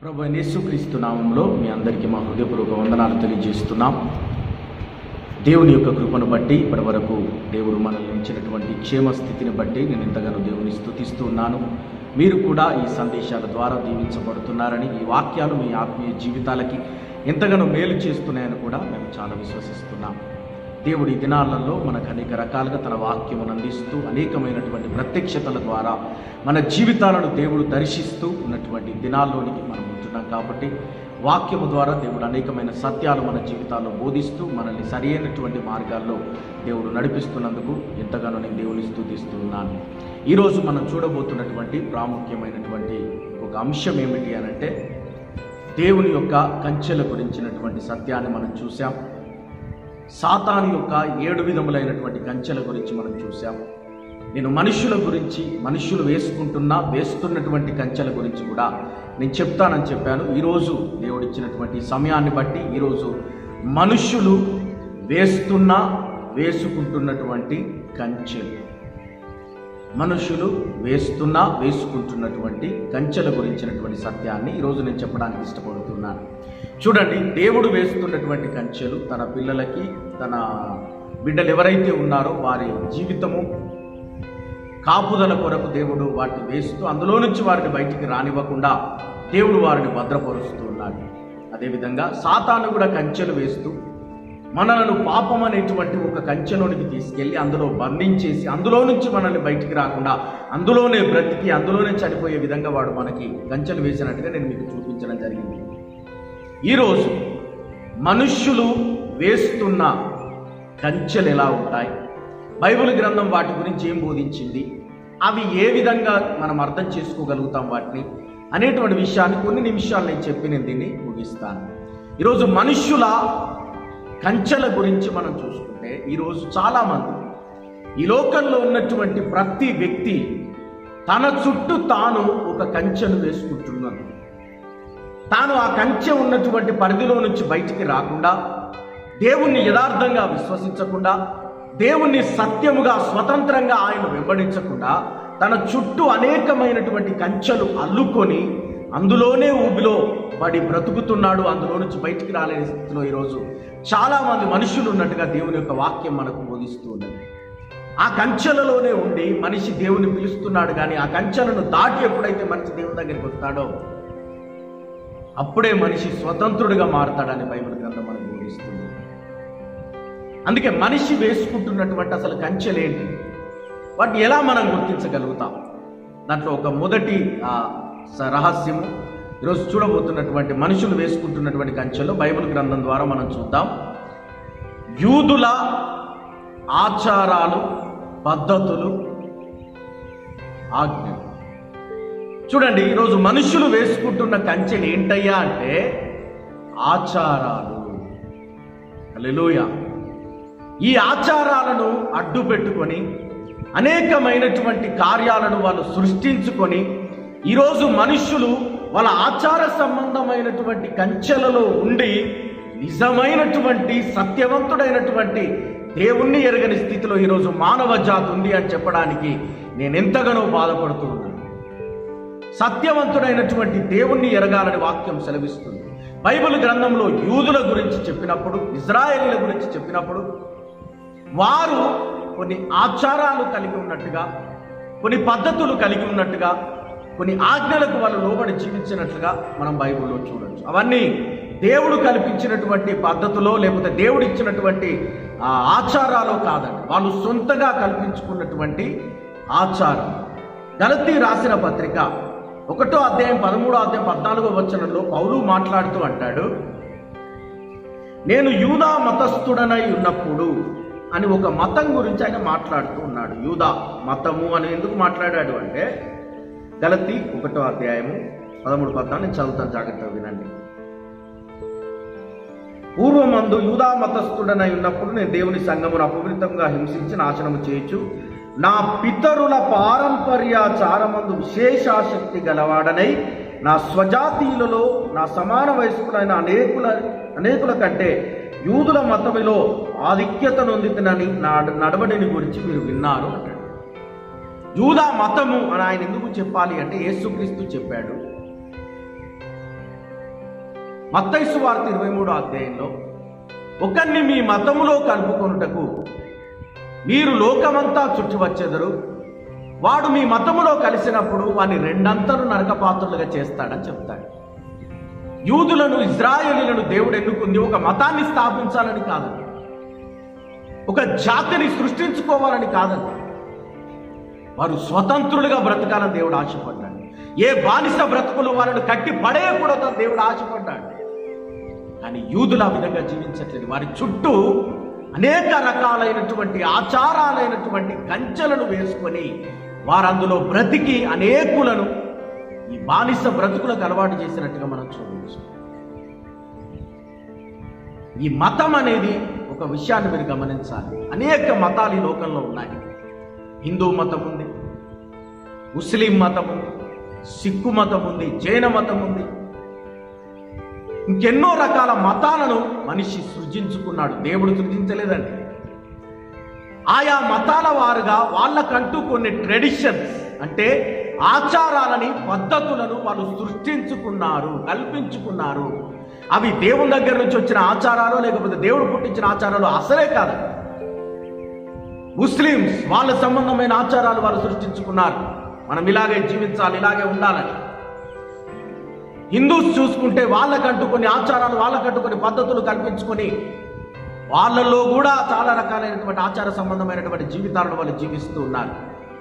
ప్రభు యేసుక్రీస్తు నామంలో మీ అందరికీ మా హృదయపూర్వక వందనాలు తెలియజేస్తున్నాం. దేవుని యొక్క కృపను బట్టి ఇప్పటి వరకు దేవుడు మనల్ని ఉంచినటువంటి క్షేమ స్థితిని బట్టి నేను ఎంతగానో దేవుని స్థుతిస్తూ ఉన్నాను. మీరు కూడా ఈ సందేశాల ద్వారా దీవించబడుతున్నారని ఈ వాక్యాలు మీ ఆత్మీయ జీవితాలకి ఎంతగానో మేలు చేస్తున్నాయని కూడా మేము చాలా విశ్వసిస్తున్నాం. దేవుడి దినాలలో మనకు అనేక రకాలుగా తన వాక్యమును అందిస్తూ అనేకమైనటువంటి ప్రత్యక్షతల ద్వారా మన జీవితాలను దేవుడు దర్శిస్తూ ఉన్నటువంటి దినాల్లోనికి మనం ఉంటున్నాం కాబట్టి వాక్యము ద్వారా దేవుడు అనేకమైన సత్యాలు మన జీవితాల్లో బోధిస్తూ మనల్ని సరైనటువంటి మార్గాల్లో దేవుడు నడిపిస్తున్నందుకు ఎంతగానో నేను దేవుని స్తుతిస్తూ ఉన్నాను. ఈరోజు మనం చూడబోతున్నటువంటి ప్రాముఖ్యమైనటువంటి ఒక అంశం ఏమిటి అనంటే దేవుని యొక్క కంచెల గురించినటువంటి సత్యాన్ని మనం చూసాం సాతాను యొక్క ఏడు విధములైనటువంటి కంచెల గురించి మనం చూసాము నేను మనుషుల గురించి మనుషులు వేసుకుంటున్న వేస్తున్నటువంటి కంచెల గురించి కూడా నేను చెప్తానని చెప్పాను. ఈరోజు దేవుడిచ్చినటువంటి సమయాన్ని బట్టి ఈరోజు మనుషులు వేస్తున్న వేసుకుంటున్నటువంటి కంచెలు. మనుషులు వేస్తున్న వేసుకుంటున్నటువంటి కంచెల గురించినటువంటి సత్యాన్ని ఈరోజు నేను చెప్పడానికి ఇష్టపడుతున్నాను. చూడండి దేవుడు వేస్తున్నటువంటి కంచెలు తన పిల్లలకి తన బిడ్డలు ఎవరైతే ఉన్నారో వారి జీవితము కాపుదల కొరకు దేవుడు వాటిని వేస్తూ అందులో నుంచి వారిని బయటికి రానివ్వకుండా దేవుడు వారిని భద్రపరుస్తూ ఉన్నాడు. అదేవిధంగా సాతాను కూడా కంచెలు వేస్తూ మనలను పాపం అనేటువంటి ఒక కంచెలోనికి తీసుకెళ్ళి అందులో బంధించేసి అందులో నుంచి మనల్ని బయటికి రాకుండా అందులోనే బ్రతికి అందులోనే చనిపోయే విధంగా వాడు మనకి కంచెలు వేసినట్టుగా నేను మీకు చూపించడం జరిగింది. ఈరోజు మనుష్యులు వేస్తున్న కంచెలు ఎలా ఉంటాయి? బైబిల్ గ్రంథం వాటి గురించి ఏం బోధించింది? అవి ఏ విధంగా మనం అర్థం చేసుకోగలుగుతాం వాటిని? అనేటువంటి విషయాన్ని కొన్ని నిమిషాలు నేను చెప్పి నేను దీన్ని ముగిస్తాను. ఈరోజు మనుష్యుల కంచెల గురించి మనం చూసుకుంటే ఈరోజు చాలామంది ఈ లోకంలో ఉన్నటువంటి ప్రతి వ్యక్తి తన చుట్టూ తాను ఒక కంచెను వేసుకుంటున్నాడు. తాను ఆ కంచె ఉన్నటువంటి పరిధిలో నుంచి బయటికి రాకుండా దేవుణ్ణి యథార్థంగా విశ్వసించకుండా దేవుణ్ణి సత్యముగా స్వతంత్రంగా ఆయన వెంబడించకుండా తన చుట్టూ అనేకమైనటువంటి కంచెలు అల్లుకొని అందులోనే ఊబిలో పడి బ్రతుకుతున్నాడు అందులో నుంచి బయటికి రాలేని స్థితిలో ఈరోజు చాలామంది మనుషులు ఉన్నట్టుగా దేవుని యొక్క వాక్యం మనకు బోధిస్తూ ఉన్నది. ఆ కంచెలలోనే ఉండి మనిషి దేవుని పిలుస్తున్నాడు కానీ ఆ కంచెలను దాటి ఎప్పుడైతే మనిషి దేవుని దగ్గరికి వస్తాడో అప్పుడే మనిషి స్వతంత్రుడిగా మారతాడని బైబిల్ గ్రంథం మనకు బోధిస్తుంది. అందుకే మనిషి వేసుకుంటున్నటువంటి అసలు కంచెలేంటి వాటిని ఎలా మనం గుర్తించగలుగుతాం? దాంట్లో ఒక మొదటి ఆ, స- రహస్యము. ఈరోజు చూడబోతున్నటువంటి మనుషులు వేసుకుంటున్నటువంటి కంచెలు బైబిల్ గ్రంథం ద్వారా మనం చూద్దాం. యూదుల ఆచారాలు పద్ధతులు ఆజ్ఞలు చూడండి ఈరోజు మనుషులు వేసుకుంటున్న కంచెలు ఏంటయ్యా అంటే ఆచారాలు. అలెలోయ ఈ ఆచారాలను అడ్డు పెట్టుకొని అనేకమైనటువంటి కార్యాలను వాళ్ళు సృష్టించుకొని ఈరోజు మనుష్యులు వాళ్ళ ఆచార సంబంధమైనటువంటి కంచెలలో ఉండి నిజమైనటువంటి సత్యవంతుడైనటువంటి దేవుణ్ణి ఎరగని స్థితిలో ఈరోజు మానవ జాతి ఉంది అని చెప్పడానికి నేను ఎంతగానో బాధపడుతూ ఉన్నాను. సత్యవంతుడైనటువంటి దేవుణ్ణి ఎరగాలని వాక్యం సెలవిస్తుంది. బైబిల్ గ్రంథంలో యూదుల గురించి చెప్పినప్పుడు ఇజ్రాయేలీల గురించి చెప్పినప్పుడు వారు కొన్ని ఆచారాలు కలిగి ఉన్నట్టుగా కొన్ని పద్ధతులు కలిగి ఉన్నట్టుగా కొన్ని ఆజ్ఞలకు వాళ్ళు లోబడి జీవించినట్లుగా మనం బైబిల్లో చూడొచ్చు. అవన్నీ దేవుడు కల్పించినటువంటి పద్ధతిలో లేకపోతే దేవుడు ఇచ్చినటువంటి ఆ, ఆచారాలు కాదండి. వాళ్ళు సొంతగా కల్పించుకున్నటువంటి ఆచారం. గలతీ రాసిన పత్రిక ఒకటో అధ్యాయం పదమూడో అధ్యాయం పద్నాలుగో వచనంలో పౌలు మాట్లాడుతూ అంటాడు నేను యూదా మతస్థుడనై ఉన్నప్పుడు అని ఒక మతం గురించి ఆయన మాట్లాడుతూ ఉన్నాడు. యూదా మతము అని ఎందుకు మాట్లాడాడు అంటే గలతి ఒకటో అధ్యాయము పదమూడు పద్నాలుగు నేను చదువుతాను జాగ్రత్తగా వినండి. పూర్వమందు యూదా మతస్థుడనై ఉన్నప్పుడు నేను దేవుని సంఘమును అపవిత్రంగా హింసించి నాశనము చేయొచ్చు నా పితరుల పారంపర్యాచారమందు విశేషాశక్తి గలవాడనై నా స్వజాతీయులలో నా సమాన వయస్కులైన అనేకుల అనేకుల కంటే యూదుల మతములో ఆధిక్యత నొందితనని నా నడవడిని గురించి మీరు విన్నారు అంటాడు. యూదా మతము అని ఆయన ఎందుకు చెప్పాలి అంటే యేసుక్రీస్తు చెప్పాడు. మత్తైసు వార్త ఇరవై మూడో అధ్యాయంలో ఒకరిని మీ మతములో కలుపుకొనుటకు మీరు లోకమంతా చుట్టి వచ్చెదరు. వాడు మీ మతములో కలిసినప్పుడు వాని రెండంతలు నరకపాత్రులుగా చేస్తాడని చెప్తాడు. యూదులను ఇజ్రాయేలీలను దేవుడు ఎన్నుకుంది ఒక మతాన్ని స్థాపించాలని కాదు. ఒక జాతిని సృష్టించుకోవాలని కాదండి వారు స్వతంత్రులుగా బ్రతకాలని దేవుడు ఆశపడ్డాడు. ఏ బానిస బ్రతుకులు వారిని కట్టి పడేయకూడదని దేవుడు ఆశపడ్డాడు. కానీ యూదులు ఆ విధంగా జీవించట్లేదు. వారి చుట్టూ అనేక రకాలైనటువంటి ఆచారాలైనటువంటి కంచెలను వేసుకొని వారందులో బ్రతికి అనేకులను ఈ బానిస బ్రతుకులకు అలవాటు చేసినట్టుగా మనం చూడవచ్చు. ఈ మతం అనేది ఒక విషయాన్ని మీరు గమనించాలి. అనేక మతాలు ఈ లోకంలో ఉన్నాయి. హిందూ మతం ఉంది ముస్లిం మతం ఉంది సిక్కు మతం ఉంది జైన మతం ఉంది. ఇంకెన్నో రకాల మతాలను మనిషి సృజించుకున్నాడు. దేవుడు సృజించలేదండి. ఆయా మతాల వారుగా వాళ్ళకంటూ కొన్ని ట్రెడిషన్స్ అంటే ఆచారాలని పద్ధతులను వాళ్ళు సృష్టించుకున్నారు కల్పించుకున్నారు. అవి దేవుని దగ్గర నుంచి వచ్చిన ఆచారాలు లేకపోతే దేవుడు పుట్టించిన ఆచారాలు అసలే కాదు. ముస్లిమ్స్ వాళ్ళ సంబంధమైన ఆచారాలు వాళ్ళు సృష్టించుకున్నారు. మనం ఇలాగే జీవించాలి ఇలాగే ఉండాలని. హిందూస్ చూసుకుంటే వాళ్ళకంటూ కొన్ని ఆచారాలు వాళ్ళకంటూ కొన్ని పద్ధతులు కల్పించుకొని వాళ్ళల్లో కూడా చాలా రకాలైనటువంటి ఆచార సంబంధమైనటువంటి జీవితాలను వాళ్ళు జీవిస్తూ ఉన్నారు.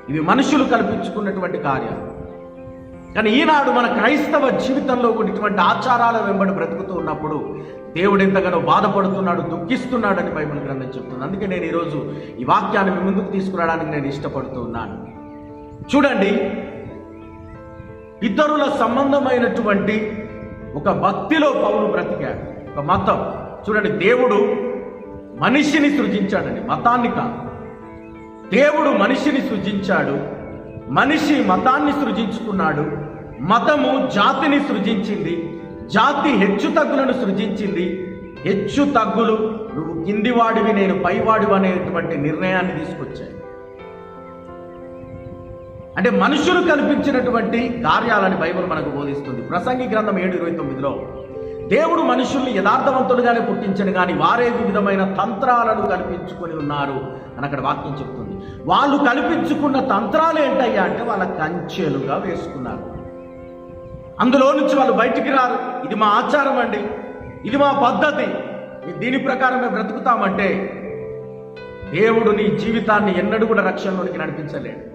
ఇవి మనుషులు కల్పించుకున్నటువంటి కార్యాలు. కానీ ఈనాడు మన క్రైస్తవ జీవితంలో కూడా ఇటువంటి ఆచారాల వెంబడి బ్రతుకుతూ ఉన్నప్పుడు దేవుడు ఎంతగానో బాధపడుతున్నాడు దుఃఖిస్తున్నాడని బైబిల్ గ్రంథం చెప్తుంది. అందుకే నేను ఈరోజు ఈ వాక్యాన్ని ముందుకు తీసుకురావడానికి నేను ఇష్టపడుతూ ఉన్నాను. చూడండి ఇతరుల సంబంధమైనటువంటి ఒక భక్తిలో పౌలు బ్రతికాడు. ఒక మతం. చూడండి దేవుడు మనిషిని సృజించాడండి. మతాన్ని కాదు. దేవుడు మనిషిని సృజించాడు. మనిషి మతాన్ని సృజించుకున్నాడు. మతము జాతిని సృజించింది. జాతి హెచ్చు తగ్గులను సృజించింది. హెచ్చు తగ్గులు నువ్వు కిందివాడివి నేను పైవాడివి అనేటువంటి నిర్ణయాన్ని తీసుకొచ్చాయి. అంటే మనుషులు కల్పించినటువంటి కార్యాలని బైబిల్ మనకు బోధిస్తుంది. ప్రసంగి గ్రంథం ఏడు ఇరవై తొమ్మిదిలో దేవుడు మనుషుల్ని యథార్థవంతులుగానే పుట్టించను కానీ వారే వివిధమైన తంత్రాలను కల్పించుకొని ఉన్నారు అని అక్కడ వాక్యం చెప్తుంది. వాళ్ళు కల్పించుకున్న తంత్రాలు ఏంటయ్యా? అంటే వాళ్ళ కంచెలుగా వేసుకున్నారు. అందులో నుంచి వాళ్ళు బయటికి రారు. ఇది మా ఆచారం అండి. ఇది మా పద్ధతి. దీని ప్రకారం మేము బ్రతుకుతామంటే దేవుడు నీ జీవితాన్ని ఎన్నడూ కూడా రక్షణలోనికి నడిపించలేడు.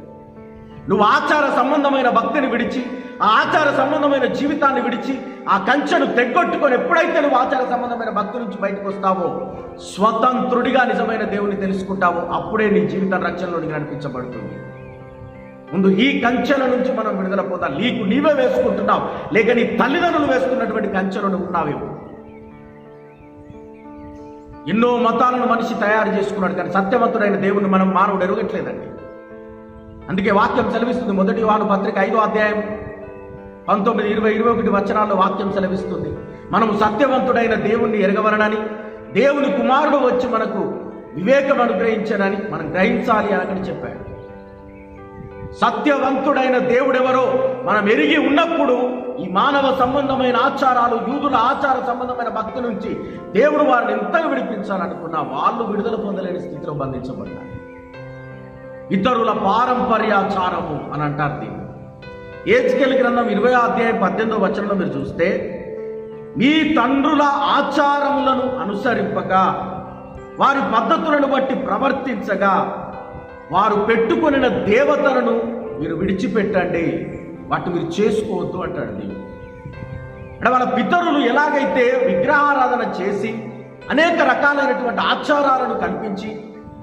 నువ్వు ఆచార సంబంధమైన భక్తిని విడిచి ఆ ఆచార సంబంధమైన జీవితాన్ని విడిచి ఆ కంచెను తెగ్గొట్టుకొని ఎప్పుడైతే నువ్వు ఆచార సంబంధమైన భక్తి నుంచి బయటకు వస్తావో స్వతంత్రుడిగా నిజమైన దేవుని తెలుసుకుంటావో అప్పుడే నీ జీవితం రక్షణలోనికి నడిపించబడుతుంది. ముందు ఈ కంచెల నుంచి మనం విడుదల పోతాం నీకు నీవే వేసుకుంటున్నావు. లేక నీ తల్లిదండ్రులు వేసుకున్నటువంటి కంచెలను ఉన్నావేమో. ఎన్నో మతాలను మనిషి తయారు చేసుకున్నాడు కానీ సత్యవంతుడైన దేవుని మనం మానవుడు ఎరగట్లేదండి. అందుకే వాక్యం సెలవిస్తుంది. మొదటి వాను పత్రిక ఐదో అధ్యాయం పంతొమ్మిది ఇరవై ఇరవై ఒకటి వచనాల్లో వాక్యం సెలవిస్తుంది. మనము సత్యవంతుడైన దేవుణ్ణి ఎరగవలనని దేవుని కుమారుడు వచ్చి మనకు వివేకం అనుగ్రహించనని మనం గ్రహించాలి అని చెప్పాడు. సత్యవంతుడైన దేవుడెవరో మనం ఎరిగి ఉన్నప్పుడు ఈ మానవ సంబంధమైన ఆచారాలు యూదుల ఆచార సంబంధమైన భక్తి నుంచి దేవుడు వారిని ఎంతగా విడిపించాలనుకున్నా వాళ్ళు విడుదల పొందలేని స్థితిలో బంధించబడ్డారు. ఇతరుల పారంపర్యాచారము అని అంటారు దీన్ని. ఏజ్కెల్ గ్రంథం ఇరవై అధ్యాయం పద్దెనిమిదో వచనంలో మీరు చూస్తే మీ తండ్రుల ఆచారములను అనుసరింపగా వారి పద్ధతులను బట్టి ప్రవర్తించగా వారు పెట్టుకొనిన దేవతలను మీరు విడిచిపెట్టండి వాటిని మీరు చేసుకోవద్దు అంటాడు దేవుడు అంటే వాళ్ళ పితరులు ఎలాగైతే విగ్రహారాధన చేసి అనేక రకాలైనటువంటి ఆచారాలను కల్పించి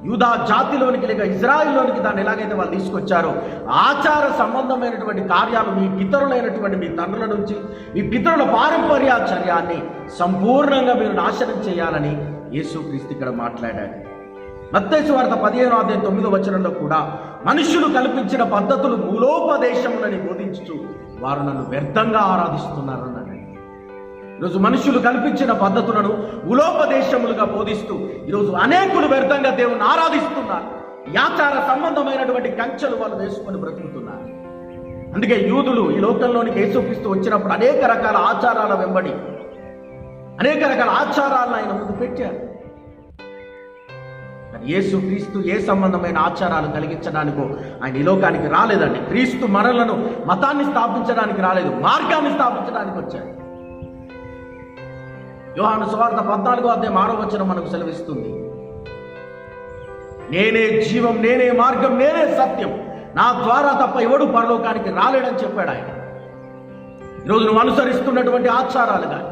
యూదా జాతిలోనికి లేక ఇజ్రాయిల్లోనికి దాన్ని ఎలాగైతే వాళ్ళు తీసుకొచ్చారో ఆచార సంబంధమైనటువంటి కార్యాలు మీ పితరులైనటువంటి మీ తండ్రుల నుంచి మీ పితరుల పారంపర్యాచర్యాన్ని సంపూర్ణంగా మీరు నాశనం చేయాలని యేసుక్రీస్తు ఇక్కడ మాట్లాడాడు. మత్తేసు వార్త పదిహేను అధ్యాయం తొమ్మిదో వచనంలో కూడా మనుషులు కల్పించిన పద్ధతులు మూలోపదేశములని బోధించుచు వారు నన్ను వ్యర్థంగా ఆరాధిస్తున్నారన్నాడు. ఈరోజు మనుషులు కల్పించిన పద్ధతులను ఉలోపదేశములుగా బోధిస్తూ ఈరోజు అనేకులు వ్యర్థంగా దేవుని ఆరాధిస్తున్నారు. యాచార సంబంధమైనటువంటి కంచెలు వాళ్ళు వేసుకొని బ్రతుకుతున్నారు. అందుకే యూదులు ఈ లోకంలోనికి యేసుక్రీస్తు వచ్చినప్పుడు అనేక రకాల ఆచారాల వెంబడి అనేక రకాల ఆచారాలను ఆయన ముందు పెట్టారు. యేసు క్రీస్తు ఏ సంబంధమైన ఆచారాలు కలిగించడానికో ఆయన ఈ లోకానికి రాలేదండి. క్రీస్తు మరలను మతాన్ని స్థాపించడానికి రాలేదు మార్గాన్ని స్థాపించడానికి వచ్చాడు. యోహాను సువార్త పద్నాలుగో అధ్యాయం ఆరో వచ్చిన మనకు సెలవిస్తుంది. నేనే జీవం నేనే మార్గం నేనే సత్యం. నా ద్వారా తప్ప ఎవడు పరలోకానికి రాలేడని చెప్పాడు ఆయన. ఈరోజు నువ్వు అనుసరిస్తున్నటువంటి ఆచారాలు కానీ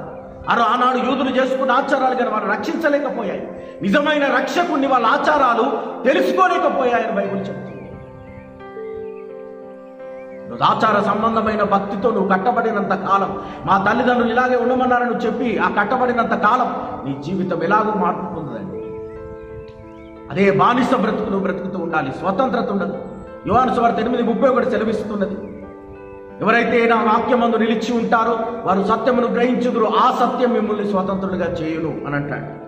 అరు ఆనాడు యూదులు చేసుకున్న ఆచారాలు కానీ వాళ్ళు రక్షించలేకపోయాయి. నిజమైన రక్షకుని వాళ్ళ ఆచారాలు తెలుసుకోలేకపోయాయని బైబుల్ చెప్తుంది. ఆచార సంబంధమైన భక్తితో నువ్వు కట్టబడినంత కాలం మా తల్లిదండ్రులు ఇలాగే ఉండమన్నారని చెప్పి ఆ కట్టబడినంత కాలం నీ జీవితం ఎలాగో మార్పు పొందదండి. అదే బానిస బ్రతుకు నువ్వు బ్రతుకుతూ ఉండాలి స్వతంత్రత ఉండదు. యువాను సువార్త ఎనిమిది ముప్పై ఒకటి సెలవిస్తున్నది. ఎవరైతే నా వాక్యమందు నిలిచి ఉంటారో వారు సత్యమును గ్రహించుదురు ఆ సత్యం మిమ్మల్ని స్వతంత్రులుగా చేయును అని అంటాడు.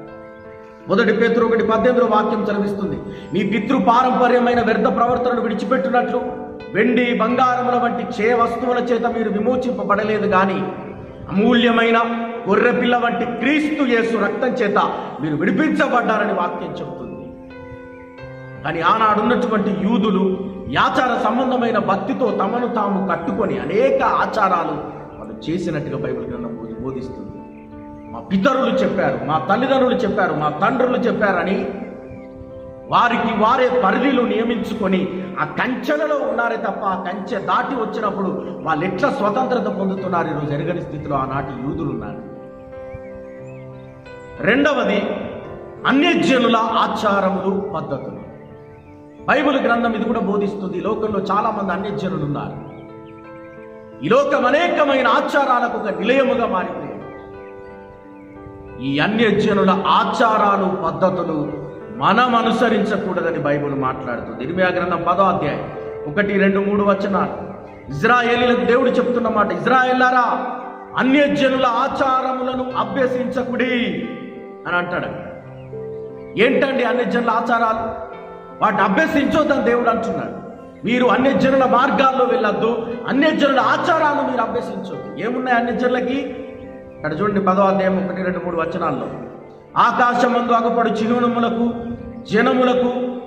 మొదటి పేతురు ఒకటి పద్దెనిమిదిలో వాక్యం చదివిస్తుంది మీ పితృ పారంపర్యమైన వ్యర్థ ప్రవర్తనను విడిచిపెట్టినట్లు వెండి బంగారముల వంటి క్షయ వస్తువుల చేత మీరు విమోచింపబడలేదు కానీ అమూల్యమైన గొర్రెపిల్ల వంటి క్రీస్తు యేసు రక్తం చేత మీరు విడిపించబడ్డారని వాక్యం చెబుతుంది. కానీ ఆనాడు ఉన్నటువంటి యూదులు ఆచార సంబంధమైన భక్తితో తమను తాము కట్టుకొని అనేక ఆచారాలు వాళ్ళు చేసినట్టుగా బైబిల్ గ్రంథం బోధిస్తుంది. మా పితరులు చెప్పారు మా తల్లిదండ్రులు చెప్పారు మా తండ్రులు చెప్పారని వారికి వారే పరిధిలు నియమించుకొని ఆ కంచెలలో ఉన్నారే తప్ప ఆ కంచె దాటి వచ్చినప్పుడు వాళ్ళు ఎట్లా స్వతంత్రత పొందుతున్నారు ఈరోజు ఎరగని స్థితిలో ఆనాటి యూదులు ఉన్నారు. రెండవది అన్యజనుల ఆచారములు పద్ధతులు. బైబిల్ గ్రంథం ఇది కూడా బోధిస్తుంది ఈ లోకంలో చాలా మంది అన్యజనులు ఉన్నారు. ఈ లోకం అనేకమైన ఆచారాలకు ఒక నిలయముగా మారింది ఈ అన్యజనుల ఆచారాలు పద్ధతులు మనం అనుసరించకూడదని బైబిల్ మాట్లాడుతుంది. ఇరిమియా గ్రంథం పదో అధ్యాయం. ఒకటి రెండు మూడు వచనాలు. ఇజ్రాయేలీలకు దేవుడు చెప్తున్న మాట ఇజ్రాయేలారా అన్యజనుల ఆచారములను అభ్యసించకుడి అని అంటాడు. ఏంటండి అన్యజనుల ఆచారాలు? వాటిని అభ్యసించొద్దని దేవుడు అంటున్నాడు. మీరు అన్యజనుల మార్గాల్లో వెళ్ళొద్దు అన్యజనుల ఆచారాలు మీరు అభ్యసించొద్దు. ఏమున్నాయి అన్యజనులకి? ఇక్కడ చూడండి పదో అధ్యాయం ఒకటి రెండు మూడు వచనాల్లో. ఆకాశమందు అగపడు చిరునములకు జనములకు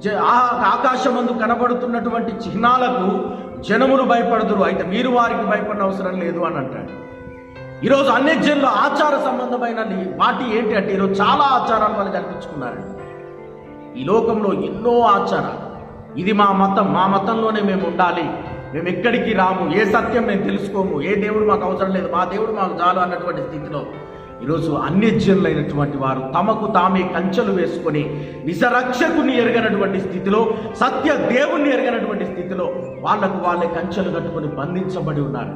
జ- ఆకాశమందు కనబడుతున్నటువంటి చిహ్నాలకు జనములు భయపడుతురు అయితే మీరు వారికి భయపడిన అవసరం లేదు అని అంటాడు. ఈరోజు అన్ని జన్లు ఆచార సంబంధమైన వాటి ఏంటి అంటే ఈరోజు చాలా ఆచారాలు వాళ్ళు కల్పించుకున్నారండి ఈ లోకంలో ఎన్నో ఆచారాలు. ఇది మా మతం. మా మతంలోనే మేము ఉండాలి. మేము ఎక్కడికి రాము? ఏ సత్యం మేము తెలుసుకోము? ఏ దేవుడు మాకు అవసరం లేదు? మా దేవుడు మాకు చాలు అన్నటువంటి స్థితిలో ఈరోజు అన్యజనులైనటువంటి వారు తమకు తామే కంచెలు వేసుకొని నిజరక్షకుని ఎరగనటువంటి స్థితిలో సత్య దేవుణ్ణి ఎరగనటువంటి స్థితిలో వాళ్ళకు వాళ్ళే కంచెలు కట్టుకొని బంధించబడి ఉన్నారు.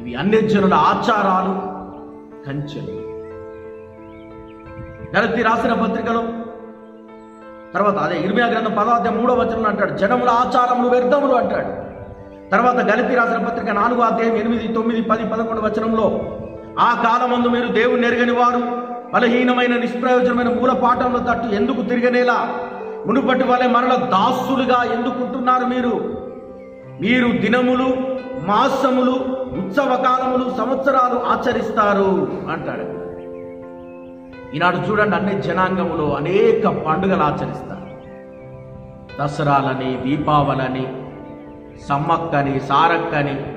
ఇవి అన్యజనుల ఆచారాలు కంచెలు. గలతి రాసిన పత్రికలో తర్వాత అదే ఇర్మియా గ్రంథం పదార్థం మూడో వచనం అంటాడు జనముల ఆచారములు వ్యర్థములు అంటాడు. తర్వాత గలితి రాసిన పత్రిక నాలుగో అధ్యాయం ఎనిమిది తొమ్మిది పది పదకొండు వచనంలో ఆ కాలమందు మీరు దేవుని ఎరగని వారు బలహీనమైన నిష్ప్రయోజనమైన మూల పాఠంలో తట్టు ఎందుకు తిరగనేలా? మునుపటి వలె మరల దాసులుగా ఎందుకుంటున్నారు మీరు? మీరు దినములు మాసములు ఉత్సవ కాలములు సంవత్సరాలు ఆచరిస్తారు అంటాడు. ఈనాడు చూడండి అన్ని జనాంగములో అనేక పండుగలు ఆచరిస్తారు. దసరాలని దీపావళని సమ్మక్కని సారక్కని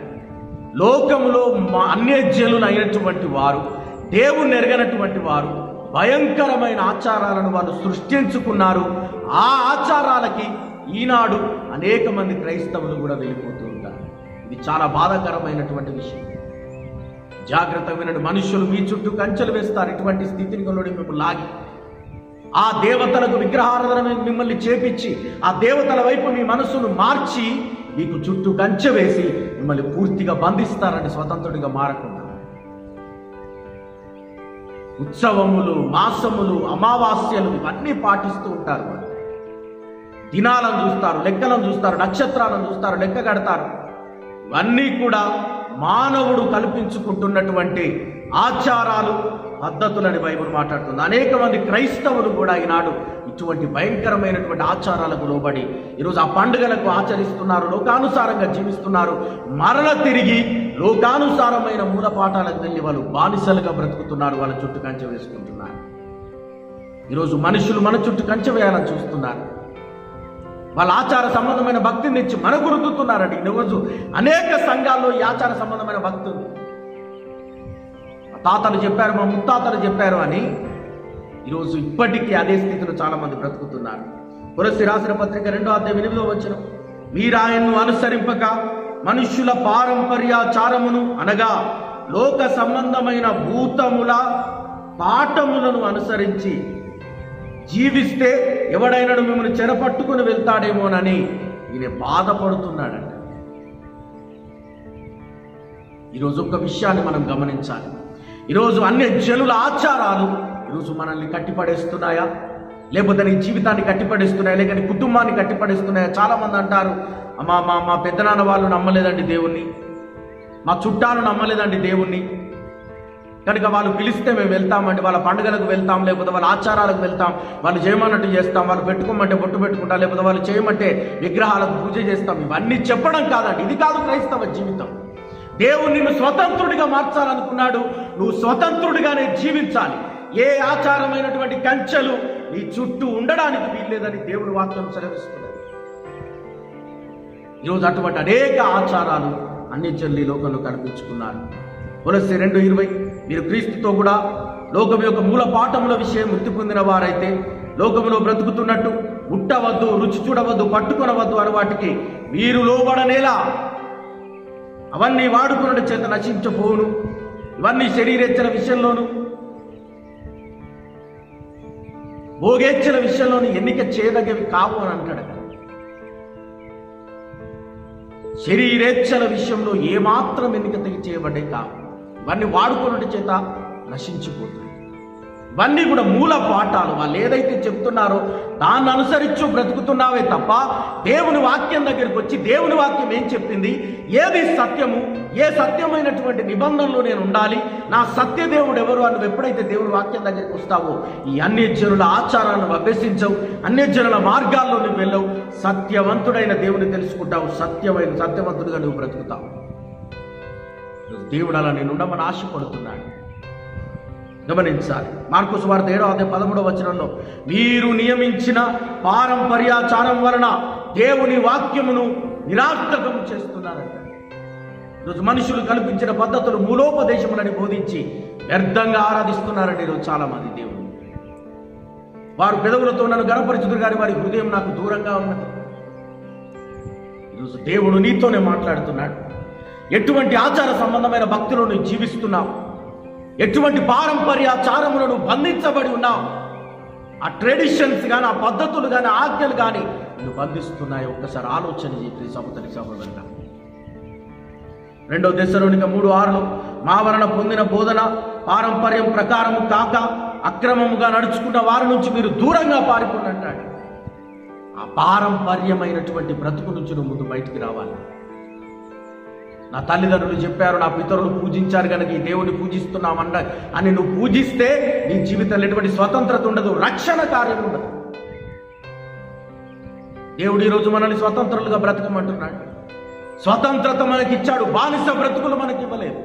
లోకములో అన్యజనులు అయినటువంటి వారు దేవుణ్ణి ఎరగనటువంటి వారు భయంకరమైన ఆచారాలను వారు సృష్టించుకున్నారు. ఆ ఆచారాలకి ఈనాడు అనేక మంది క్రైస్తవులు కూడా వెళ్ళిపోతూ ఉంటారు. ఇది చాలా బాధాకరమైనటువంటి విషయం. జాగ్రత్త వినడు మనుషులు మీ చుట్టూ కంచెలు వేస్తారు. ఇటువంటి స్థితిని కొనుడి మేము లాగి ఆ దేవతలకు విగ్రహారాధన మిమ్మల్ని చేపించి ఆ దేవతల వైపు మీ మనసును మార్చి మీకు చుట్టూ కంచె వేసి మిమ్మల్ని పూర్తిగా బంధిస్తారని స్వతంత్రుడిగా మారకుండా. ఉత్సవములు మాసములు అమావాస్యలు ఇవన్నీ పాటిస్తూ ఉంటారు. దినాలను చూస్తారు లెక్కలను చూస్తారు నక్షత్రాలను చూస్తారు లెక్క కడతారు. ఇవన్నీ కూడా మానవుడు కల్పించుకుంటున్నటువంటి ఆచారాలు పద్ధతులని బైబుల్ మాట్లాడుతుంది. అనేక మంది క్రైస్తవులు కూడా ఈనాడు ఇటువంటి భయంకరమైనటువంటి ఆచారాలకు లోబడి ఈరోజు ఆ పండుగలకు ఆచరిస్తున్నారు లోకానుసారంగా జీవిస్తున్నారు మరల తిరిగి లోకానుసారమైన మూలపాఠాలకు వెళ్ళి వాళ్ళు బానిసలుగా బ్రతుకుతున్నారు వాళ్ళ చుట్టూ కంచె వేసుకుంటున్నారు. ఈరోజు మనుషులు మన చుట్టూ కంచె వేయాలని చూస్తున్నారు. వాళ్ళ ఆచార సంబంధమైన భక్తిని ఇచ్చి మనకు రుద్దుతున్నారండి. ఈరోజు అనేక సంఘాల్లో ఈ ఆచార సంబంధమైన భక్తి ఉంది తాతలు చెప్పారు మా ముత్తాతలు చెప్పారు అని ఈరోజు ఇప్పటికీ అదే స్థితిలో చాలామంది బ్రతుకుతున్నారు. పురస్సి రాసిన పత్రిక రెండో అధ్యాయం ఎనిమిదో వచ్చిన మీరాయన్ను అనుసరింపక మనుష్యుల పారంపర్యాచారమును అనగా లోక సంబంధమైన భూతముల పాఠములను అనుసరించి జీవిస్తే ఎవడైనాడు మిమ్మల్ని చెరపట్టుకుని వెళ్తాడేమోనని ఈయన బాధపడుతున్నాడంట. ఈరోజు ఒక విషయాన్ని మనం గమనించాలి. ఈరోజు అన్ని జనుల ఆచారాలు ఈరోజు మనల్ని కట్టిపడేస్తున్నాయా? లేకపోతే నీ జీవితాన్ని కట్టిపడేస్తున్నాయా? లేక నీ కుటుంబాన్ని కట్టిపడేస్తున్నాయా? చాలామంది అంటారు మా మా మా పెద్దనాన్న వాళ్ళు నమ్మలేదండి దేవుణ్ణి. మా చుట్టాలు నమ్మలేదండి దేవుణ్ణి. కనుక వాళ్ళు పిలిస్తే మేము వెళ్తామండి వాళ్ళ పండుగలకు వెళ్తాం లేకపోతే వాళ్ళ ఆచారాలకు వెళ్తాం వాళ్ళు చేయమన్నట్టు చేస్తాం వాళ్ళు పెట్టుకోమంటే బొట్టు పెట్టుకుంటాం లేకపోతే వాళ్ళు చేయమంటే విగ్రహాలకు పూజ చేస్తాం. ఇవన్నీ చెప్పడం కాదండి ఇది కాదు క్రైస్తవ జీవితం. దేవుడు నిన్ను స్వతంత్రుడిగా మార్చాలనుకున్నాడు. నువ్వు స్వతంత్రుడిగానే జీవించాలి. ఏ ఆచారమైనటువంటి కంచెలు నీ చుట్టూ ఉండడానికి వీల్లేదని దేవుడు వాక్యం సెలవిస్తున్నది ఈరోజు అటువంటి అనేక ఆచారాలు అన్ని చెల్లి లోకంలో కనిపించుకున్నారు పులసి రెండు ఇరవై మీరు క్రీస్తుతో కూడా లోకం యొక్క మూల పాఠముల విషయం మృతి పొందిన వారైతే లోకంలో బ్రతుకుతున్నట్టు ముట్టవద్దు రుచి చూడవద్దు పట్టుకొనవద్దు అని వాటికి మీరు లోబడనేలా అవన్నీ వాడుకున్నట్టు చేత నశించపోవును. ఇవన్నీ శరీరెచ్చల విషయంలోను భోగేచ్చల విషయంలోను ఎన్నిక చేయదగ్గవి కావు అని అంటాడు శరీరేచ్ఛల విషయంలో ఏమాత్రం ఎన్నిక తెగి చేయబడ్డే కావు. ఇవన్నీ వాడుకున్నట్టు చేత నశించిపోతాయి. ఇవన్నీ కూడా మూల పాఠాలు. వాళ్ళు ఏదైతే చెప్తున్నారో దాన్ని అనుసరించు బ్రతుకుతున్నావే తప్ప దేవుని వాక్యం దగ్గరికి వచ్చి దేవుని వాక్యం ఏం చెప్పింది? ఏది సత్యము? ఏ సత్యమైనటువంటి నిబంధనలు నేను ఉండాలి? నా సత్యదేవుడు ఎవరు అని ఎప్పుడైతే దేవుని వాక్యం దగ్గరికి వస్తావో ఈ అన్య జనుల ఆచారాలను అభ్యసించవు అన్య జనుల మార్గాల్లో నువ్వు వెళ్ళవు. సత్యవంతుడైన దేవుని తెలుసుకుంటావు. సత్యమైన సత్యవంతుడిగా నువ్వు బ్రతుకుతావు. దేవుడు అలా నేను ఉండమని ఆశపడుతున్నాడు. గమనించాలి. మార్కు సువార్త ఏడో అదే పదమూడవ వచనంలో మీరు నియమించిన పారంపర్యాచారం వలన దేవుని వాక్యమును నిరార్థకం చేస్తున్నారంట. ఈరోజు మనుషులు కల్పించిన పద్ధతులు మూలోపదేశములని బోధించి వ్యర్థంగా ఆరాధిస్తున్నారండి ఈరోజు చాలామంది దేవుడు. వారు పెదవులతో నన్ను గణపరిచుదురు కానీ వారి హృదయం నాకు దూరంగా ఉన్నది. ఈరోజు దేవుడు నీతోనే మాట్లాడుతున్నాడు. ఎటువంటి ఆచార సంబంధమైన భక్తులను జీవిస్తున్నావు? ఎటువంటి పారంపర్యాచారములను బంధించబడి ఉన్నావు? ఆ ట్రెడిషన్స్ కానీ ఆ పద్ధతులు కానీ ఆజ్ఞలు కానీ నువ్వు బంధిస్తున్నాయి. ఒక్కసారి ఆలోచన చేసి సముద్రి సహోదరుగా రెండో దశలోనిక మూడు ఆరులో మావరణ పొందిన బోధన పారంపర్యం ప్రకారము కాక అక్రమముగా నడుచుకున్న వారి నుంచి మీరు దూరంగా పారిపోండి అంటాడు. ఆ పారంపర్యమైనటువంటి బ్రతుకు నుంచి నువ్వు ముందు బయటికి రావాలి. నా తల్లిదండ్రులు చెప్పారు నా పితరులు పూజించారు కనుక ఈ దేవుని పూజిస్తున్నామన్న అని నువ్వు పూజిస్తే నీ జీవితంలో ఎటువంటి స్వతంత్రత ఉండదు రక్షణ కార్యం ఉండదు. దేవుడు ఈరోజు మనల్ని స్వతంత్రులుగా బ్రతకమంటున్నాడు. స్వతంత్రత మనకి ఇచ్చాడు బానిస బ్రతుకులు మనకి ఇవ్వలేదు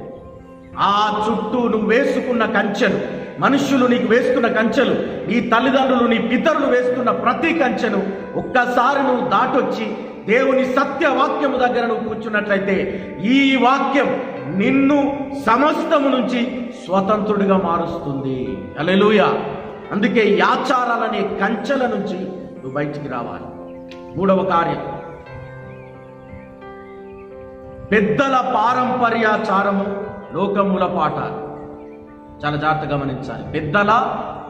ఆ చుట్టూ నువ్వు వేసుకున్న కంచెలు మనుష్యులు నీకు వేస్తున్న కంచెలు నీ తల్లిదండ్రులు నీ పితరులు వేస్తున్న ప్రతి కంచెను ఒక్కసారి నువ్వు దాటొచ్చి దేవుని సత్య వాక్యము దగ్గర నువ్వు కూర్చున్నట్లయితే ఈ వాక్యం నిన్ను సమస్తము నుంచి స్వతంత్రుడిగా మారుస్తుంది. అలెలుయ అందుకే యాచారాలనే ఆచారాలనే కంచెల నుంచి నువ్వు బయటికి రావాలి. మూడవ కార్యం. పెద్దల పారంపర్యాచారము లోకముల పాఠాలు చాలా జాగ్రత్తగా గమనించాలి. పెద్దల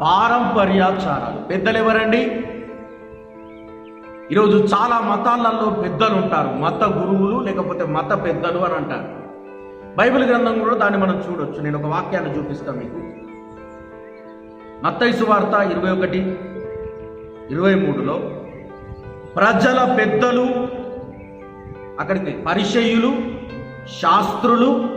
పారంపర్యాచారాలు. పెద్దలు ఎవరండి ఈరోజు చాలా మతాలలో పెద్దలు ఉంటారు. మత గురువులు లేకపోతే మత పెద్దలు అని అంటారు. బైబిల్ గ్రంథం కూడా దాన్ని మనం చూడొచ్చు. నేను ఒక వాక్యాన్ని చూపిస్తాను మీకు. మత్తైసు వార్త ఇరవై ఒకటి ఇరవై మూడులో ప్రజల పెద్దలు అక్కడికి పరిచయులు శాస్త్రులు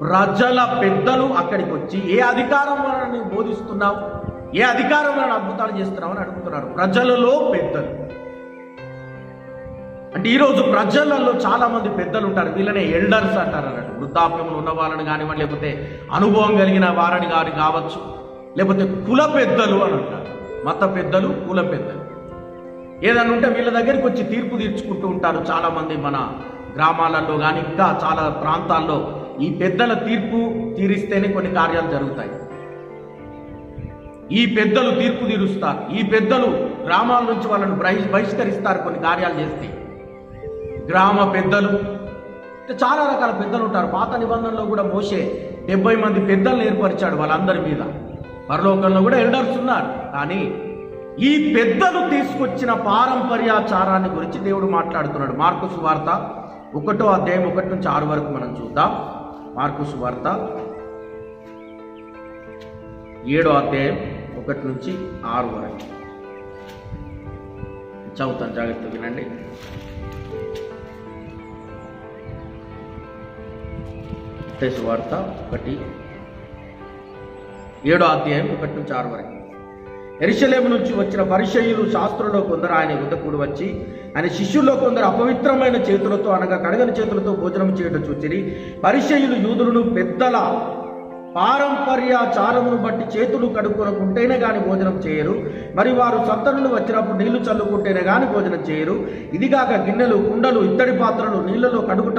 ప్రజల పెద్దలు అక్కడికి వచ్చి ఏ అధికారం వలన బోధిస్తున్నావు? ఏ అధికారం వలన అద్భుతాలు చేస్తున్నావు అని అడుగుతున్నారు. ప్రజలలో పెద్దలు. అంటే ఈరోజు ప్రజలలో చాలా మంది పెద్దలు ఉంటారు. వీళ్ళనే ఎల్డర్స్ అంటారు అన్నట్టు. వృద్ధాప్యములు ఉన్న వాళ్ళని కానివ్వండి లేకపోతే అనుభవం కలిగిన వారని కానీ కావచ్చు. లేకపోతే కుల పెద్దలు అని అంటారు. మత పెద్దలు కుల పెద్దలు. ఏదైనా ఉంటే వీళ్ళ దగ్గరికి వచ్చి తీర్పు తీర్చుకుంటూ ఉంటారు చాలా మంది మన గ్రామాలలో కానీ ఇంకా చాలా ప్రాంతాల్లో. ఈ పెద్దల తీర్పు తీరిస్తేనే కొన్ని కార్యాలు జరుగుతాయి. ఈ పెద్దలు తీర్పు తీరుస్తారు. ఈ పెద్దలు గ్రామాల నుంచి వాళ్ళని బహిష్- బహిష్కరిస్తారు కొన్ని కార్యాలు చేస్తే. గ్రామ పెద్దలు. అంటే చాలా రకాల పెద్దలు ఉంటారు. పాత నిబంధనలో కూడా మోసే డెబ్బై మంది పెద్దలను ఏర్పరిచాడు వాళ్ళందరి మీద. పరలోకంలో కూడా ఎల్డర్స్ ఉన్నారు. కానీ ఈ పెద్దలు తీసుకొచ్చిన పారంపర్యాచారాన్ని గురించి దేవుడు మాట్లాడుతున్నాడు. మార్కు సువార్త ఒకటో అధ్యాయం ఒకటి నుంచి ఆరు వరకు మనం చూద్దాం. మార్కు సువార్త ఏడో అధ్యాయం ఒకటి నుంచి ఆరు వరకు. చదువుతాను జాగ్రత్త వినండి. మత్తయి వార్త ఒకటి. ఏడో అధ్యాయం ఒకటి నుంచి ఆరు వరకు. ఎరిశలేము నుంచి వచ్చిన పరిచయులు శాస్త్రంలో కొందరు ఆయన యుద్ధ వచ్చి ఆయన శిష్యుల్లో కొందరు అపవిత్రమైన చేతులతో అనగా కడగని చేతులతో భోజనం చేయడం చూచిరి. పరిచయులు యూదులను పెద్దల పారంపర్యాచారమును బట్టి చేతులు కడుక్కొనకుంటేనే కానీ భోజనం చేయరు. మరి వారు సంతనులు వచ్చినప్పుడు నీళ్ళు చల్లుకుంటేనే కానీ భోజనం చేయరు. ఇదిగాక గిన్నెలు కుండలు ఇత్తడి పాత్రలు నీళ్ళలో కడుగుట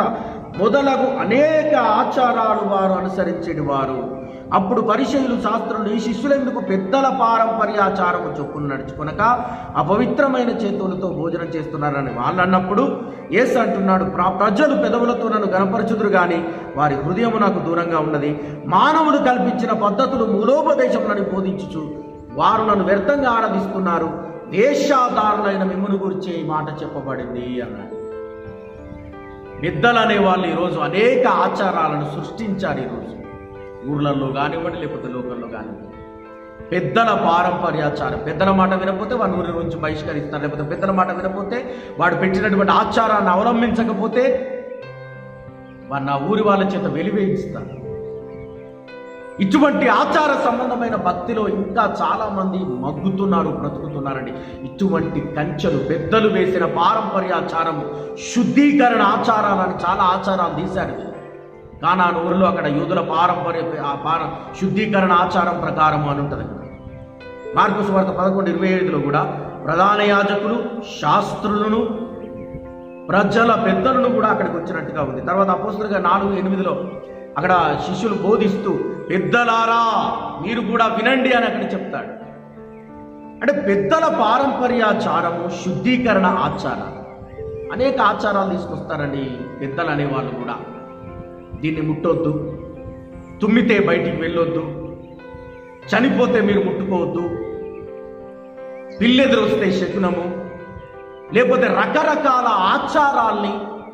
మొదలగు అనేక ఆచారాలు వారు అనుసరించేది వారు అప్పుడు పరిశైలు శాస్త్రులు ఈ శిష్యులెందుకు పెద్దల పారంపర్యాచారము చొప్పున నడుచుకొనక అపవిత్రమైన చేతులతో భోజనం చేస్తున్నారని వాళ్ళు అన్నప్పుడు ఏసు అంటున్నాడు "ప్ర- ప్రజలు పెదవులతో నన్ను గనపరచుదురు కానీ వారి హృదయము నాకు దూరంగా ఉన్నది. మానవుడు కల్పించిన పద్ధతులు మూలోపదేశములను బోధించుచు వారు నన్ను వ్యర్థంగా ఆరాధిస్తున్నారు. దేశాధారులైన మిమ్మును గురించి ఈ మాట చెప్పబడింది అన్నాడు. పెద్దలు అనేవాళ్ళు ఈరోజు అనేక ఆచారాలను సృష్టించారు ఈరోజు. ఊర్లలో కానివ్వండి లేకపోతే లోకల్లో కానివ్వండి. పెద్దల పారంపర్యాచారం. పెద్దల మాట వినకపోతే వాడు ఊరి నుంచి బహిష్కరిస్తారు లేకపోతే పెద్దల మాట వినకపోతే వాడు పెట్టినటువంటి ఆచారాన్ని అవలంబించకపోతే వాడు నా ఊరి వాళ్ళ చేత వెలివేయిస్తారు. ఇటువంటి ఆచార సంబంధమైన భక్తిలో ఇంకా చాలామంది మగ్గుతున్నారు బ్రతుకుతున్నారండి. ఇటువంటి కంచెలు పెద్దలు వేసిన పారంపర్యాచారము శుద్ధీకరణ ఆచారాలని చాలా ఆచారాలు తీశారు. కానా ఊరిలో అక్కడ యూదుల పారంపర్య పార శుద్ధీకరణ ఆచారం ప్రకారం అని ఉంటుంది. మార్కు సువార్త పదకొండు ఇరవై ఐదులో కూడా ప్రధాన యాజకులు శాస్త్రులను ప్రజల పెద్దలను కూడా అక్కడికి వచ్చినట్టుగా ఉంది. తర్వాత అపోస్తులుగా నాలుగు ఎనిమిదిలో అక్కడ శిష్యులు బోధిస్తూ పెద్దలారా మీరు కూడా వినండి అని అక్కడ చెప్తాడు. అంటే పెద్దల పారంపర్యాచారము శుద్ధీకరణ ఆచారం అనేక ఆచారాలు తీసుకొస్తారండి పెద్దలు అనేవాళ్ళు కూడా. దీన్ని ముట్టొద్దు. తుమ్మితే బయటికి వెళ్ళొద్దు. చనిపోతే మీరు ముట్టుకోవద్దు. పిల్లెదురు వస్తే శకునము. లేకపోతే రకరకాల ఆచారాల్ని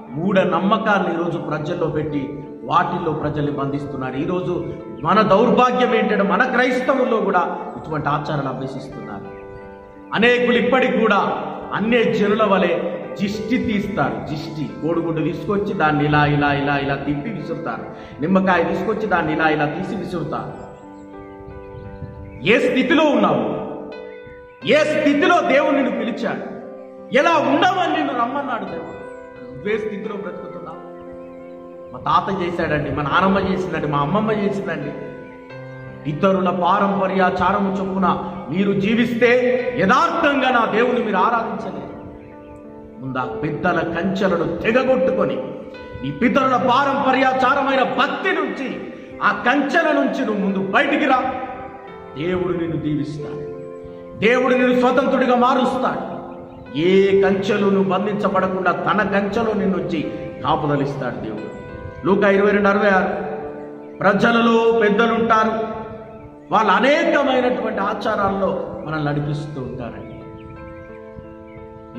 మూఢ నమ్మకాన్ని ఈరోజు ప్రజల్లో పెట్టి వాటిల్లో ప్రజల్ని బంధిస్తున్నారు. ఈరోజు మన దౌర్భాగ్యం ఏంటంటే మన క్రైస్తవుల్లో కూడా ఇటువంటి ఆచారాలు అభ్యసిస్తున్నారు. అనేకులు ఇప్పటికి కూడా అన్య జనుల వలె జిష్టి తీస్తారు. జిష్టి కోడిగుడ్డు తీసుకొచ్చి దాన్ని ఇలా ఇలా ఇలా ఇలా తిప్పి విసురుతారు. నిమ్మకాయ తీసుకొచ్చి దాన్ని ఇలా ఇలా తీసి విసురుతారు. ఏ స్థితిలో ఉన్నావు? ఏ స్థితిలో దేవుడు నిన్ను పిలిచాడు? ఎలా ఉండవని నిన్ను రమ్మన్నాడు దేవుడు? ఏ స్థితిలో బ్రతుకుతున్నావు? మా తాత చేశాడండి మా నానమ్మ చేసిందండి మా అమ్మమ్మ చేసిందండి. ఇతరుల పారంపర్యాచారము చొప్పున మీరు జీవిస్తే యథార్థంగా నా దేవుని మీరు ఆరాధించలేరు. ముందు ఆ పెద్దల కంచెలను తెగగొట్టుకొని ఈ పితరుల పారంపర్యాచారమైన భక్తి నుంచి ఆ కంచెల నుంచి నువ్వు ముందు బయటికి రా. దేవుడు నిన్ను దీవిస్తాడు. దేవుడు నిన్ను స్వతంత్రుడిగా మారుస్తాడు. ఏ కంచెలు నువ్వు బంధించబడకుండా తన కంచెలో నిన్ను వచ్చి కాపుదలిస్తాడు దేవుడు. లూక ఇరవై రెండు అరవై ఆరు. ప్రజలలో పెద్దలుంటారు. వాళ్ళు అనేకమైనటువంటి ఆచారాల్లో మనల్ని నడిపిస్తూ ఉంటారండి.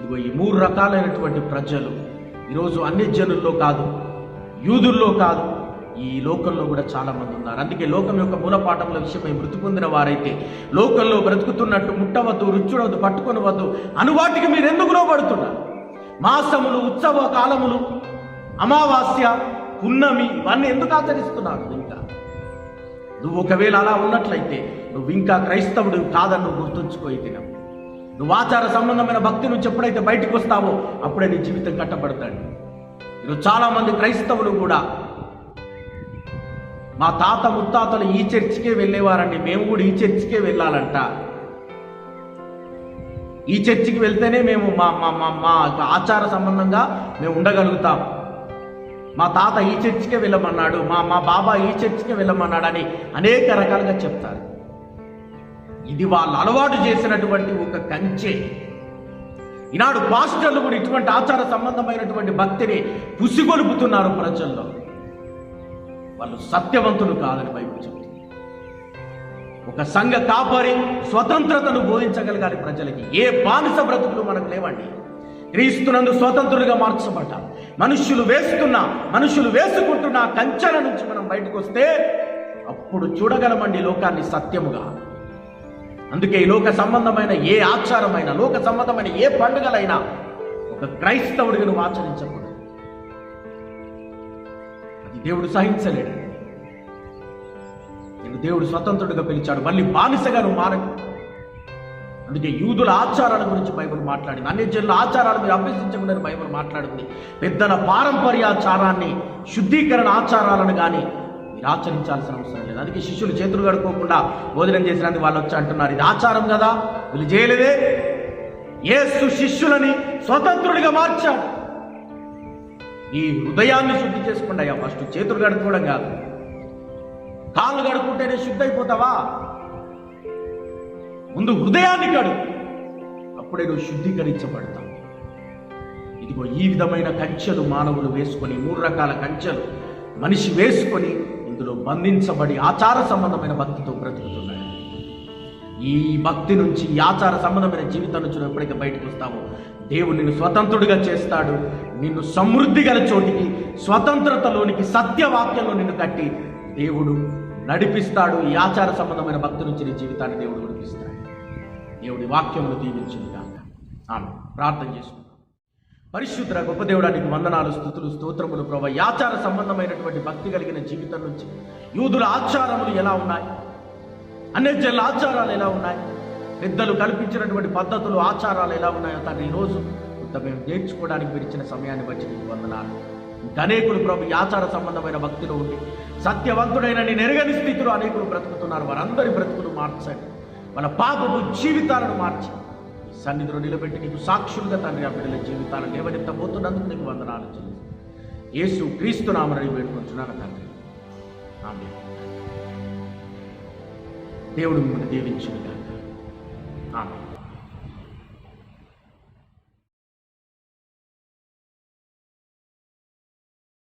ఇదిగో ఈ మూడు రకాలైనటువంటి ప్రజలు ఈరోజు అన్ని జనుల్లో కాదు యూదుల్లో కాదు ఈ లోకంలో కూడా చాలా మంది ఉన్నారు. అందుకే లోకం యొక్క మూలపాఠముల విషయమై మృతి పొందిన వారైతే లోకంలో బ్రతుకుతున్నట్టు ముట్టవద్దు రుచుడవద్దు పట్టుకొనవద్దు అనువాటికి మీరు ఎందుకు లోబడుతున్నారు? మాసములు ఉత్సవ కాలములు అమావాస్య పున్నమి ఇవన్నీ ఎందుకు ఆచరిస్తున్నాడు ఇంకా? నువ్వు ఒకవేళ అలా ఉన్నట్లయితే నువ్వు ఇంకా క్రైస్తవుడు కాదని నువ్వు గుర్తుంచుకో నువ్వు ఆచార సంబంధమైన భక్తి నుంచి ఎప్పుడైతే బయటకు వస్తావో అప్పుడే నీ జీవితం కట్టబడతాడు. ఈరోజు చాలామంది క్రైస్తవులు కూడా మా తాత ముత్తాతలు ఈ చర్చికే వెళ్ళేవారండి మేము కూడా ఈ చర్చికే వెళ్ళాలంట. ఈ చర్చికి వెళ్తేనే మేము మా మా మా మా ఆచార సంబంధంగా మేము ఉండగలుగుతాం. మా తాత ఈ చర్చికే వెళ్ళమన్నాడు మా మా బాబా ఈ చర్చికే వెళ్ళమన్నాడు అని అనేక రకాలుగా చెప్తారు. ఇది వాళ్ళు అలవాటు చేసినటువంటి ఒక కంచె. ఈనాడు పాస్టర్లు కూడా ఇటువంటి ఆచార సంబంధమైనటువంటి భక్తిని పుసిగొలుపుతున్నారు ప్రజల్లో. వాళ్ళు సత్యవంతులు కాదని బైబిల్ చెప్తుంది. ఒక సంఘ కాపరి స్వతంత్రతను బోధించగలగాలి ప్రజలకి. ఏ బానిస బ్రతుకులు మనకు లేవండి. క్రీస్తునందు స్వతంత్రులుగా మార్చబడ్డ మనుష్యులు వేస్తున్న మనుషులు వేసుకుంటున్న కంచెల నుంచి మనం బయటకు వస్తే అప్పుడు చూడగలమండి లోకాన్ని సత్యముగా. అందుకే ఈ లోక సంబంధమైన ఏ ఆచారమైన లోక సంబంధమైన ఏ పండుగలైనా ఒక క్రైస్తవుడిగా నువ్వు ఆచరించకూడదు. అది దేవుడు సహించలేడు. నేను దేవుడు స్వతంత్రుడిగా పిలిచాడు. మళ్ళీ బానిసగా నువ్వు మారకు. అందుకే యూదుల ఆచారాల గురించి బైబుల్ మాట్లాడింది. అన్ని జనుల ఆచారాలు మీరు అభ్యసించకుండా బైబుల్ మాట్లాడింది పెద్దల పారంపర్యాచారాన్ని శుద్ధీకరణ ఆచారాలను కానీ మీరు ఆచరించాల్సిన అవసరం లేదు. అందుకే శిష్యులు చేతులు కడుక్కోకుండా భోజనం చేసినందుకు వాళ్ళు వచ్చి అంటున్నారు ఇది ఆచారం కదా? వీళ్ళు చేయలేదే? యేసు శిష్యులని స్వతంత్రుడిగా మార్చాడు. ఈ హృదయాన్ని శుద్ధి చేసుకోండి అయ్యా. ఫస్ట్ చేతులు కడుక్కోవడం కాదు. కాళ్ళు కడుక్కుంటేనే శుద్ధి అయిపోతావా? ముందు హృదయాన్ని కడుగు అప్పుడే నువ్వు శుద్ధీకరించబడతావు ఇదిగో ఈ విధమైన కంచెలు మానవులు వేసుకొని మూడు రకాల కంచెలు మనిషి వేసుకొని ఇందులో బంధించబడి ఆచార సంబంధమైన భక్తితో బ్రతుకుతున్నాడు. ఈ భక్తి నుంచి ఈ ఆచార సంబంధమైన జీవితం నుంచి నువ్వు బయటకు వస్తావో దేవుడు నిన్ను స్వతంత్రుడిగా చేస్తాడు. నిన్ను సమృద్ధి గల చోటికి స్వతంత్రతలోనికి సత్యవాక్యంలో నిన్ను కట్టి దేవుడు నడిపిస్తాడు. ఈ ఆచార సంబంధమైన భక్తి నుంచి నీ జీవితాన్ని దేవుడు దేవుడి వాక్యములు దీవించింది కాక ఆమె ప్రార్థన చేసుకుంటాం పరిశుద్ర గొప్ప దేవుడానికి వందనాలు స్థుతులు స్తోత్రములు ప్రభా. ఈ ఆచార సంబంధమైనటువంటి భక్తి కలిగిన జీవితం నుంచి యూదుల ఆచారములు ఎలా ఉన్నాయి? అన్యజనుల ఆచారాలు ఎలా ఉన్నాయి? పెద్దలు కల్పించినటువంటి పద్ధతులు ఆచారాలు ఎలా ఉన్నాయో తండ్రి ఈరోజు కొంత మేము నేర్చుకోవడానికి మీరు ఇచ్చిన సమయాన్ని బట్టి నీకు వందనాలు. అనేకులు ప్రభు ఆచార సంబంధమైన భక్తిలో ఉండి సత్యవంతుడైన నేను ఎరగని స్థితిలో అనేకులు బ్రతుకుతున్నారు. వారందరి బ్రతుకులు మార్చండి. వాళ్ళ పాపపు జీవితాలను మార్చి. సన్నిధిలో నిలబెట్టి నీకు సాక్షులుగా తండ్రి ఆ బిడ్డల జీవితాలను లేవనెత్తబోతున్నందుకు నీకు వందనాలు చెల్లిస్తాను యేసు క్రీస్తు నామని వేడుకుంటున్నాను తండ్రి. ఆమె దేవుడు మిమ్మల్ని దీవించింది కాక ఆమె